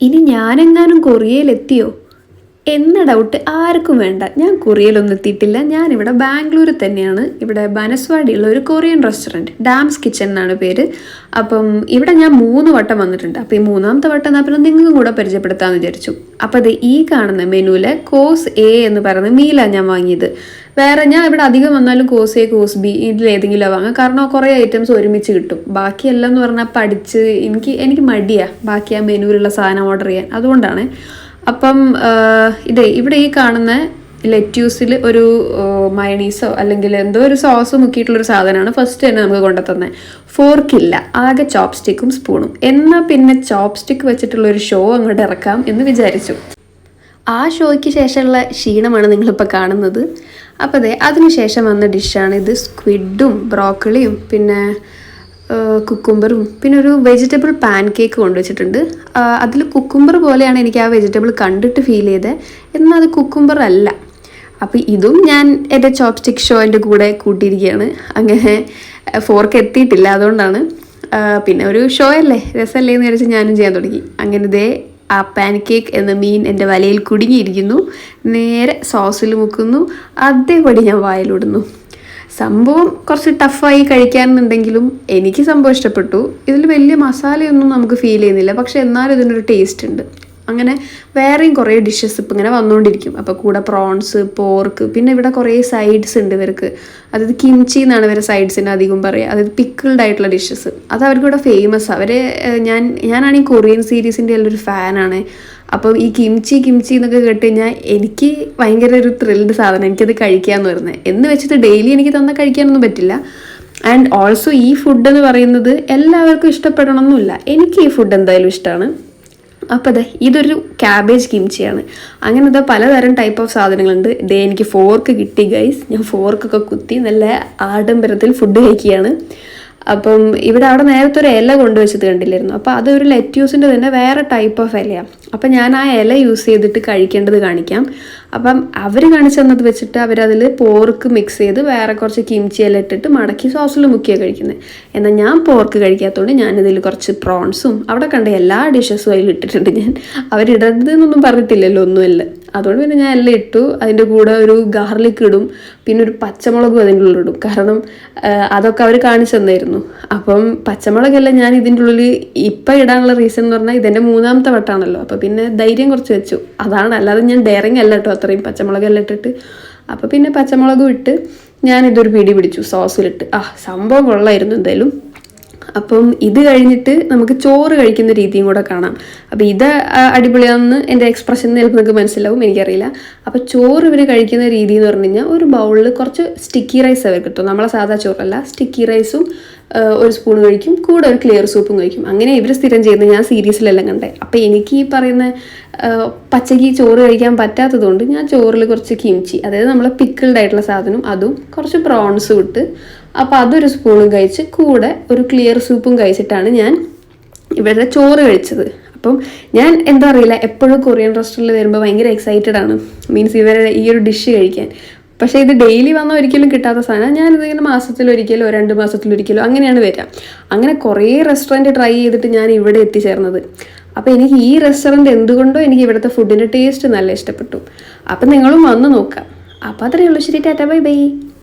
ഇനി ഞാനെങ്ങാനും കൊറിയയിലെത്തിയോ? എന്ന ഡൗട്ട് ആർക്കും വേണ്ട. ഞാൻ കൊറിയയിലൊന്നും എത്തിയിട്ടില്ല. ഞാനിവിടെ ബാംഗ്ലൂരിൽ തന്നെയാണ്. ഇവിടെ ബനസ്വാടിയുള്ള ഒരു കൊറിയൻ റെസ്റ്റോറന്റ് ഡാംസ് കിച്ചൺ എന്നാണ് പേര്. അപ്പം ഇവിടെ ഞാൻ മൂന്ന് വട്ടം വന്നിട്ടുണ്ട്. അപ്പോൾ ഈ മൂന്നാമത്തെ വട്ടം എന്നാൽ പിന്നെ നിങ്ങൾക്കും കൂടെ പരിചയപ്പെടുത്താമെന്ന് വിചാരിച്ചു. അപ്പോൾ അത് ഈ കാണുന്ന മെനുവിലെ കോസ് എ എന്ന് പറയുന്ന മീലാണ് ഞാൻ വാങ്ങിയത്. വേറെ ഞാൻ ഇവിടെ അധികം വന്നാലും കോസ് എ കോസ് ബി ഇതിൽ ഏതെങ്കിലും വാങ്ങാം കാരണം കുറേ ഐറ്റംസ് ഒരുമിച്ച് കിട്ടും. ബാക്കിയെല്ലാം എന്ന് പറഞ്ഞാൽ പഠിച്ച് എനിക്ക് എനിക്ക് മടിയാണ് ബാക്കി ആ മെനുവിലുള്ള സാധനം ഓർഡർ ചെയ്യാൻ. അതുകൊണ്ടാണ് അപ്പം ഇതേ ഇവിടെ ഈ കാണുന്ന ലെറ്റ്യൂസിൽ ഒരു മയണീസോ അല്ലെങ്കിൽ എന്തോ ഒരു സോസ് മുക്കിയിട്ടുള്ളൊരു സാധനമാണ് ഫസ്റ്റ് തന്നെ നമുക്ക് കൊണ്ടുതന്നെ ഫോർക്കില്ല ആകെ ചോപ്സ്റ്റിക്കും സ്പൂണും. എന്നാൽ പിന്നെ ചോപ്സ്റ്റിക്ക് വെച്ചിട്ടുള്ള ഒരു ഷോ അങ്ങോട്ട് ഇറക്കാം എന്ന് വിചാരിച്ചു. ആ ഷോയ്ക്ക് ശേഷമുള്ള ക്ഷീണമാണ് നിങ്ങളിപ്പോൾ കാണുന്നത്. അപ്പോൾ അതെ അതിനുശേഷം വന്ന ഡിഷാണ് ഇത്. സ്ക്വിഡും ബ്രോക്കളിയും പിന്നെ കുക്കുംബറും. പിന്നെ ഒരു വെജിറ്റബിൾ പാൻ കേക്ക് കൊണ്ടുവച്ചിട്ടുണ്ട് അതിൽ കുക്കുംബർ പോലെയാണ് എനിക്ക് ആ വെജിറ്റബിൾ കണ്ടിട്ട് ഫീൽ ചെയ്തത് എന്നാൽ അത് കുക്കുംബർ അല്ല. അപ്പോൾ ഇതും ഞാൻ എന്റെ ചോപ്സ്റ്റിക് ഷോന്റെ കൂടെ കൂട്ടിയിരിക്കുകയാണ്. അങ്ങനെ ഫോർക്ക് എത്തിയിട്ടില്ല അതുകൊണ്ടാണ്. പിന്നെ ഒരു ഷോ അല്ലേ? രസമല്ലേ എന്ന് വിചാരിച്ച് ഞാനും ചെയ്യാൻ തുടങ്ങി. അങ്ങനെ ദേ ആ പാൻ കേക്ക് എന്ന മീൻ എന്റെ വലയിൽ കുടുങ്ങിയിരിക്കുന്നു. നേരെ സോസിൽ മുക്കുന്നു. അതേപടി ഞാൻ വായിലിടുന്നു. സംഭവം കുറച്ച് ടഫായി കഴിക്കാനുണ്ടെങ്കിലും എനിക്ക് സംഭവം ഇഷ്ടപ്പെട്ടു. ഇതിൽ വലിയ മസാലയൊന്നും നമുക്ക് ഫീൽ ചെയ്യുന്നില്ല. പക്ഷെ എന്നാലും ഇതിനൊരു ടേസ്റ്റ് ഉണ്ട്. അങ്ങനെ വേറെയും കുറേ ഡിഷസ് ഇപ്പം ഇങ്ങനെ വന്നുകൊണ്ടിരിക്കും അപ്പോൾ കൂടെ പ്രോൺസ് പോർക്ക് പിന്നെ ഇവിടെ കുറേ സൈഡ്സ് ഉണ്ട് ഇവർക്ക്. അതായത് കിംച്ചി എന്നാണ് ഇവരെ സൈഡ്സിന് അധികം പറയുക അതായത് പിക്കിൾഡ് ആയിട്ടുള്ള ഡിഷസ് അത് അവർക്ക് ഇവിടെ ഫേമസ് അവർ ഞാൻ ഞാനാണ് ഈ കൊറിയൻ സീരീസിന്റെ എല്ലാം ഒരു ഫാനാണ് അപ്പം ഈ കിംച്ചി കിംച്ചി എന്നൊക്കെ കേട്ട് കഴിഞ്ഞാൽ എനിക്ക് ഭയങ്കര ഒരു ത്രില്ഡ് സാധനം. എനിക്കത് കഴിക്കാമെന്ന് വരുന്നത് എന്ന് വെച്ചിട്ട് ഡെയിലി എനിക്ക് തന്നാൽ കഴിക്കാനൊന്നും പറ്റില്ല. ആൻഡ് ഓൾസോ ഈ ഫുഡ് എന്ന് പറയുന്നത് എല്ലാവർക്കും ഇഷ്ടപ്പെടണമെന്നില്ല എനിക്ക് ഈ ഫുഡ് എന്തായാലും ഇഷ്ടമാണ് അപ്പോൾ അതെ ഇതൊരു ക്യാബേജ് കിംച്ചിയാണ്. അങ്ങനത്തെ പലതരം ടൈപ്പ് ഓഫ് സാധനങ്ങളുണ്ട്. ഇതേ എനിക്ക് ഫോർക്ക് കിട്ടി ഗൈസ് ഞാൻ ഫോർക്കൊക്കെ കുത്തി നല്ല ആഡംബരത്തിൽ ഫുഡ് കഴിക്കുകയാണ്. അപ്പം ഇവിടെ അവിടെ നേരത്തെ ഒരു ഇല കൊണ്ടുവച്ചത് കണ്ടില്ലായിരുന്നു. അപ്പോൾ അതൊരു ലെറ്റ്യൂസിന്റെ തന്നെ വേറെ ടൈപ്പ് ഓഫ് ഇലയാണ് അപ്പം ഞാൻ ആ ഇല യൂസ് ചെയ്തിട്ട് കഴിക്കേണ്ടത് കാണിക്കാം. അപ്പം അവർ കാണിച്ചു തന്നത് വെച്ചിട്ട് അവരതിൽ പോർക്ക് മിക്സ് ചെയ്ത് വേറെ കുറച്ച് കിംച്ചി ഇല ഇട്ടിട്ട് മടക്കി സോസിൽ മുക്കിയാണ് കഴിക്കുന്നത് എന്നാൽ ഞാൻ പോർക്ക് കഴിക്കാത്തതുകൊണ്ട് ഞാനിതിൽ കുറച്ച് പ്രോൺസും അവിടെ കണ്ട എല്ലാ ഡിഷസും അതിൽ ഇട്ടിട്ടുണ്ട് ഞാൻ. അവരിടരുതെന്നൊന്നും പറഞ്ഞിട്ടില്ലല്ലോ ഒന്നുമല്ല. അതുകൊണ്ട് പിന്നെ ഞാൻ എല്ലാം ഇട്ടു. അതിന്റെ കൂടെ ഒരു ഗാർലിക് ഇടും. പിന്നെ ഒരു പച്ചമുളകും അതിന്റെ ഉള്ളിൽ ഇടും. കാരണം അതൊക്കെ അവർ കാണിച്ചു തന്നായിരുന്നു. അപ്പം പച്ചമുളകെല്ലാം ഞാൻ ഇതിന്റെ ഉള്ളിൽ ഇപ്പം ഇടാനുള്ള റീസൺ എന്ന് പറഞ്ഞാൽ ഇതെന്റെ മൂന്നാമത്തെ വട്ടാണല്ലോ. അപ്പോൾ പിന്നെ ധൈര്യം കുറച്ച് വെച്ചു. അതാണ്. അല്ലാതെ ഞാൻ ഡയറിങ് അല്ല കേട്ടോ അത്രയും പച്ചമുളകെല്ലാം ഇട്ടിട്ട്. അപ്പോൾ പിന്നെ പച്ചമുളകും ഇട്ട് ഞാൻ ഇതൊരു പിടി പിടിച്ചു. സോസിലിട്ട് ആ സംഭവം കൊള്ളായിരുന്നു. എന്തായാലും അപ്പം ഇത് കഴിഞ്ഞിട്ട് നമുക്ക് ചോറ് കഴിക്കുന്ന രീതിയും കൂടെ കാണാം. അപ്പം ഇത് അടിപൊളിയാണെന്ന് എന്റെ എക്സ്പ്രഷൻ ചിലപ്പോൾ നിങ്ങൾക്ക് മനസ്സിലാവും എനിക്കറിയില്ല. അപ്പോൾ ചോറ് ഇവർ കഴിക്കുന്ന രീതി എന്ന് പറഞ്ഞു കഴിഞ്ഞാൽ ഒരു ബൗളിൽ കുറച്ച് സ്റ്റിക്കി റൈസ് അവർ കിട്ടും. നമ്മളെ സാധാ ചോറല്ല സ്റ്റിക്കി റൈസും ഒരു സ്പൂൺ കഴിക്കും കൂടെ ഒരു ക്ലിയർ സൂപ്പും കഴിക്കും. അങ്ങനെ ഇവർ സ്ഥിരം ചെയ്യുന്നത് ഞാൻ സീരീസിലെല്ലാം കണ്ടേ. അപ്പോൾ എനിക്ക് ഈ പറയുന്ന പച്ചക്ക് ചോറ് കഴിക്കാൻ പറ്റാത്തതുകൊണ്ട് ഞാൻ ചോറിൽ കുറച്ച് കിംച്ചി അതായത് നമ്മളെ പിക്കിൾഡ് ആയിട്ടുള്ള സാധനം അതും കുറച്ച് പ്രോൺസും ഇട്ട് അപ്പോൾ അതൊരു സ്പൂണും കഴിച്ച് കൂടെ ഒരു ക്ലിയർ സൂപ്പും കഴിച്ചിട്ടാണ് ഞാൻ ഇവരുടെ ചോറ് കഴിച്ചത്. അപ്പം ഞാൻ എന്താ അറിയില്ല എപ്പോഴും കൊറിയൻ റെസ്റ്റോറന്റിൽ വരുമ്പോൾ ഭയങ്കര എക്സൈറ്റഡ് ആണ്. മീൻസ് ഇവരുടെ ഈ ഒരു ഡിഷ് കഴിക്കാൻ. പക്ഷേ ഇത് ഡെയിലി വന്നാൽ ഒരിക്കലും കിട്ടാത്ത സാധനം. ഞാനിത് ഇങ്ങനെ മാസത്തിലൊരിക്കലോ രണ്ട് മാസത്തിലൊരിക്കലോ അങ്ങനെയാണ് വരിക. അങ്ങനെ കുറേ റെസ്റ്റോറന്റ് ട്രൈ ചെയ്തിട്ട് ഞാൻ ഇവിടെ എത്തിച്ചേർന്നത്. അപ്പോൾ എനിക്ക് ഈ റെസ്റ്റോറന്റ് എന്തുകൊണ്ടോ എനിക്ക് ഇവിടുത്തെ ഫുഡിന്റെ ടേസ്റ്റ് നല്ല ഇഷ്ടപ്പെട്ടു. അപ്പം നിങ്ങളും വന്ന് നോക്കാം. അപ്പോൾ അത്രയേ ഉള്ളൂ. ശരി ടാറ്റ ബൈ ബൈ.